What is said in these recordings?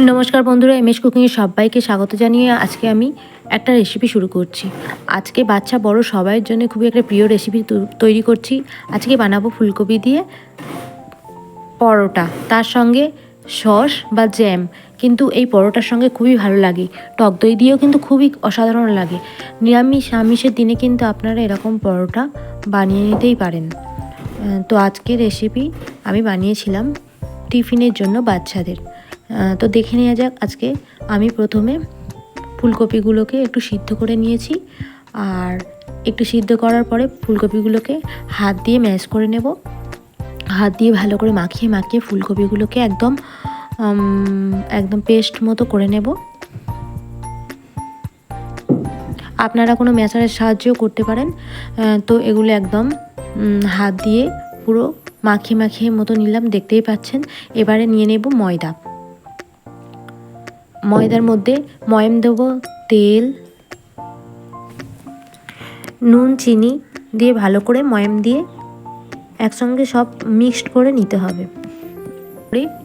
নমস্কার বন্ধুরা M S কুকিংয়ে সবাইকে স্বাগত জানিয়ে আজকে আমি একটা রেসিপি শুরু করছি। আজকে বাচ্চা বড় সবার জন্য খুবই একটা প্রিয় রেসিপি তৈরি করছি। আজকে বানাবো ফুলকপি দিয়ে পরোটা, তার সঙ্গে সস বা জ্যাম কিন্তু এই পরোটার সঙ্গে খুবই ভালো লাগে। টক দই দিয়েও কিন্তু খুবই অসাধারণ লাগে। নিরামিষ আমিষের দিনে কিন্তু আপনারা এরকম পরোটা বানিয়ে নিতেই পারেন। তো আজকের রেসিপি আমি বানিয়েছিলাম টিফিনের জন্য বাচ্চাদের। তো দেখে নেওয়া যাক আজকে আমি প্রথমে ফুলকপিগুলোকে একটু সিদ্ধ করে নিয়েছি আর একটু সিদ্ধ করার পরে ফুলকপিগুলোকে হাত দিয়ে ম্যাশ করে নেব। হাত দিয়ে ভালো করে মাখিয়ে মাখিয়ে ফুলকপিগুলোকে একদম একদম পেস্ট মতো করে নেব। আপনারা কোনো ম্যাচারের সাহায্যও করতে পারেন। তো এগুলো একদম হাত দিয়ে পুরো মাখিয়ে মাখিয়ে মতো নিলাম, দেখতেই পাচ্ছেন। এবারে নিয়ে নেব ময়দা। ময়দার মধ্যে ময়ম দেবো, তেল, নুন, চিনি দিয়ে ভালো করে ময়ম দিয়ে একসঙ্গে সব মিক্সড করে নিতে হবে।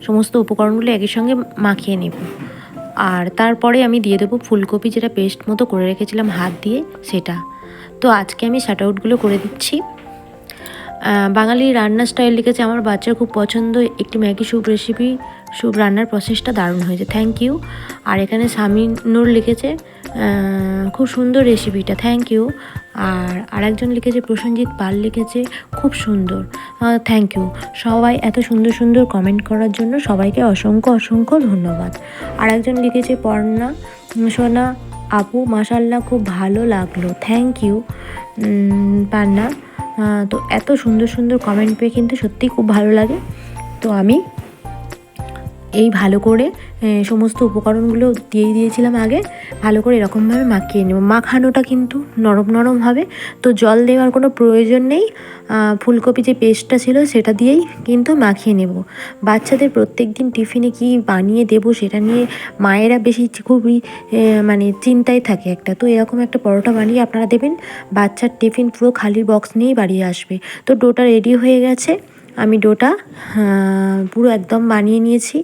সমস্ত উপকরণগুলো একই সঙ্গে মাখিয়ে নেব। আর তারপরে আমি দিয়ে দেবো ফুলকপি, যেটা পেস্ট মতো করে রেখেছিলাম হাত দিয়ে, সেটা। তো আজকে আমি শাট আউটগুলো করে দিচ্ছি। বাঙালি রান্নার স্টাইল লিখেছে, আমার বাচ্চার খুব পছন্দ একটি ম্যাগি স্যুপ রেসিপি স্যুপ রান্নার প্রসেসটা দারুণ হয়েছে থ্যাংক ইউ আর এখানে সামিনুর লিখেছে খুব সুন্দর রেসিপিটা থ্যাংক ইউ আর আরেকজন লিখেছে, প্রসেনজিৎ পাল লিখেছে, খুব সুন্দর থ্যাংক ইউ সবাই এত সুন্দর সুন্দর কমেন্ট করার জন্য সবাইকে অসংখ্য অসংখ্য ধন্যবাদ। আরেকজন লিখেছে, পর্ণা সোনা আপু মাসাল্লাহ খুব ভালো লাগল থ্যাংক ইউ পান্না তো এত সুন্দর সুন্দর কমেন্ট পেয়ে কিন্তু সত্যিই খুব ভালো লাগে। তো আমি এই ভালো করে সমস্ত উপকরণগুলো দিয়ে দিয়েছিলাম আগে, ভালো করে এরকমভাবে মাখিয়ে নেব। মাখানোটা কিন্তু নরম নরম হবে, তো জল দেওয়ার কোনো প্রয়োজন নেই। ফুলকপি যে পেস্টটা ছিল সেটা দিয়েই কিন্তু মাখিয়ে নেব। বাচ্চাদের প্রত্যেক দিন টিফিনে কি বানিয়ে দেব সেটা নিয়ে মায়েরা বেশি খুবই মানে চিন্তায় থাকে একটা। তো এরকম একটা পরোটা বানিয়ে আপনারা দেবেন, বাচ্চার টিফিন পুরো খালি বক্স নিয়েই বাড়ি আসবে। তো ডোটা রেডি হয়ে গেছে। আমি ডোটা পুরো একদম বানিয়ে নিয়েছি।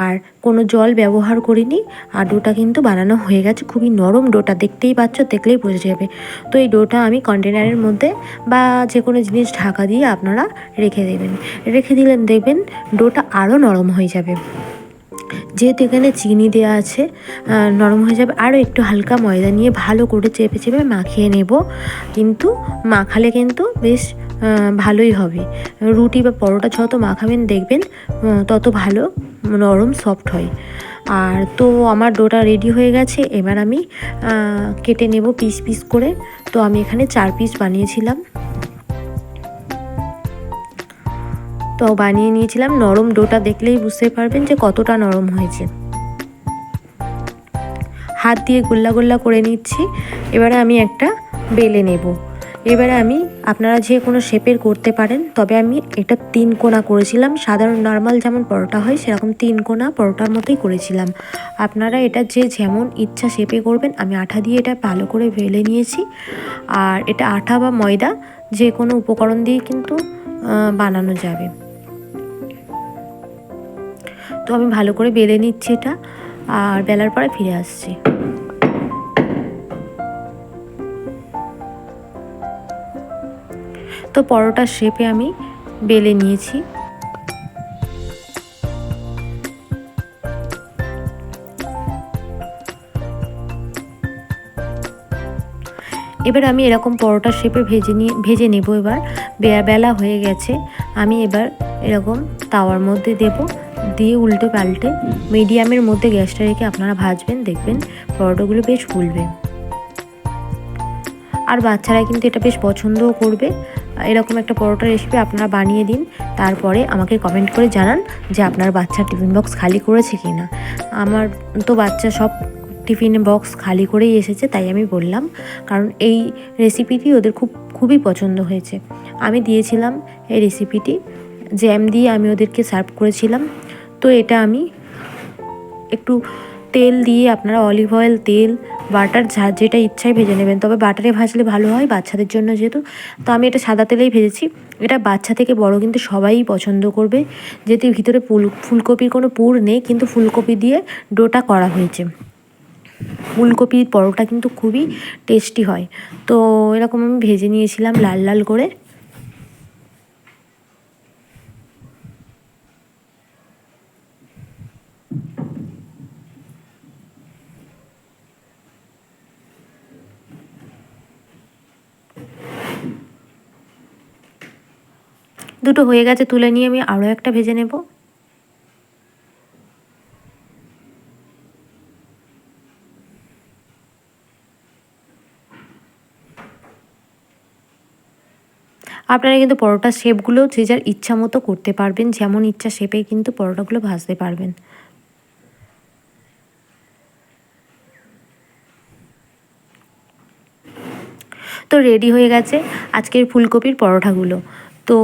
আর কোনো জল ব্যবহার করিনি। আর ডোটা কিন্তু বানানো হয়ে গেছে। খুবই নরম ডোটা, দেখতেই পাচ্ছ, দেখলেই বোঝা যাবে। তো এই ডোটা আমি কন্টেনারের মধ্যে বা যে কোনো জিনিস ঢাকা দিয়ে আপনারা রেখে দেবেন। রেখে দিলেন দেখবেন ডোটা আরও নরম হয়ে যাবে। যেহেতু এখানে চিনি দেওয়া আছে নরম হয়ে যাবে। আরও একটু হালকা ময়দা নিয়ে ভালো করে চেপে চেপে মাখিয়ে নেব। কিন্তু মাখালে কিন্তু বেশ ভালোই হবে। রুটি বা পরোটা যত মাখাবেন দেখবেন তত ভালো, নরম সফট হয়। আর তো আমার ডোটা রেডি হয়ে গেছে, এবার আমি কেটে নেব পিস পিস করে। তো আমি এখানে চার পিস বানিয়েছিলাম। তো বানিয়ে নিয়েছিলাম। নরম ডোটা দেখলেই বুঝতে পারবেন যে কতটা নরম হয়েছে। হাত দিয়ে গোল্লা গোল্লা করে নিচ্ছি। এবারে আমি একটা বেলে নেব। এবারে আমি, আপনারা যে কোনো শেপের করতে পারেন, তবে আমি এটা তিন কোনা করেছিলাম। সাধারণ নর্মাল যেমন পরোটা হয়, সেরকম তিন কোনা পরোটার মতোই করেছিলাম। আপনারা এটা যে যেমন ইচ্ছা শেপে করবেন, আমি আঠা দিয়ে এটা ভালো করে বেলে নিয়েছি। আর এটা আঠা বা ময়দা, যে কোনো উপকরণ দিয়ে কিন্তু বানানো যাবে। তো আমি ভালো করে বেলে নিচ্ছি এটা, আর বেলার পরে ফিরে আসছি। তো পরোটার শেপে আমি বেলে নিয়েছি। এবার আমি এরকম পরোটার শেপে ভেজে নিয়ে, ভেজে নেব এবার। বেলা হয়ে গেছে। আমি এবার এরকম তাওয়ার মধ্যে দেব। দিয়ে উল্টে পাল্টে মিডিয়ামের মধ্যে গ্যাসটা রেখে আপনারা ভাজবেন, দেখবেন পরোটাগুলো বেশ ফুলবে। আর বাচ্চারা কিন্তু এটা বেশ পছন্দও করবে। এরকম একটা পরোটা রেসিপি আপনারা বানিয়ে দিন, তারপরে আমাকে কমেন্ট করে জানান যে আপনার বাচ্চার টিফিন বক্স খালি করেছে কি না আমার তো বাচ্চা সব টিফিন বক্স খালি করেই এসেছে, তাই আমি বললাম, কারণ এই রেসিপিটি ওদের খুব, খুবই পছন্দ হয়েছে। আমি দিয়েছিলাম এই রেসিপিটি জ্যাম দিয়ে আমি ওদেরকে সার্ভ করেছিলাম। তো এটা আমি একটু তেল দিয়ে, আপনারা অলিভ অয়েল তেল বাটার যা যেটা ইচ্ছায় ভেজে নেবেন। তবে বাটারে ভাজলে ভালো হয় বাচ্চাদের জন্য যেহেতু। তো আমি এটা সাদা তেলেই ভেজেছি। এটা বাচ্চা থেকে বড় কিন্তু সবাই পছন্দ করবে। যেহেতু ভিতরে ফুল, ফুলকপির কোনো পুর নেই, কিন্তু ফুলকপি দিয়ে ডোটা করা হয়েছে। ফুলকপির পরোটা কিন্তু খুবই টেস্টি হয়। তো এরকম আমি ভেজে নিয়েছিলাম লাল লাল করে। দুটো হয়ে গেছে, তুলে নিয়ে আমি আরও একটা ভেজে নেব। আপনারা কিন্তু পরোটার শেপগুলো যে যার ইচ্ছা মতো করতে পারবেন, যেমন ইচ্ছা শেপে কিন্তু পরোটাগুলো ভাজতে পারবেন। তো রেডি হয়ে গেছে আজকের ফুলকপির পরোটাগুলো। তো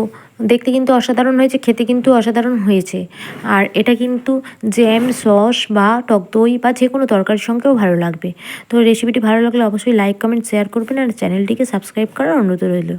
দেখতে কিন্তু অসাধারণ হয়েছে, খেতে কিন্তু অসাধারণ হয়েছে। আর এটা কিন্তু জ্যাম সস বা টক দই বা যে কোনো তরকারির সঙ্গেও ভালো লাগবে। তো রেসিপিটি ভালো লাগলে অবশ্যই লাইক কমেন্ট শেয়ার করবেন আর চ্যানেলটিকে সাবস্ক্রাইব করার অনুরোধ রইল।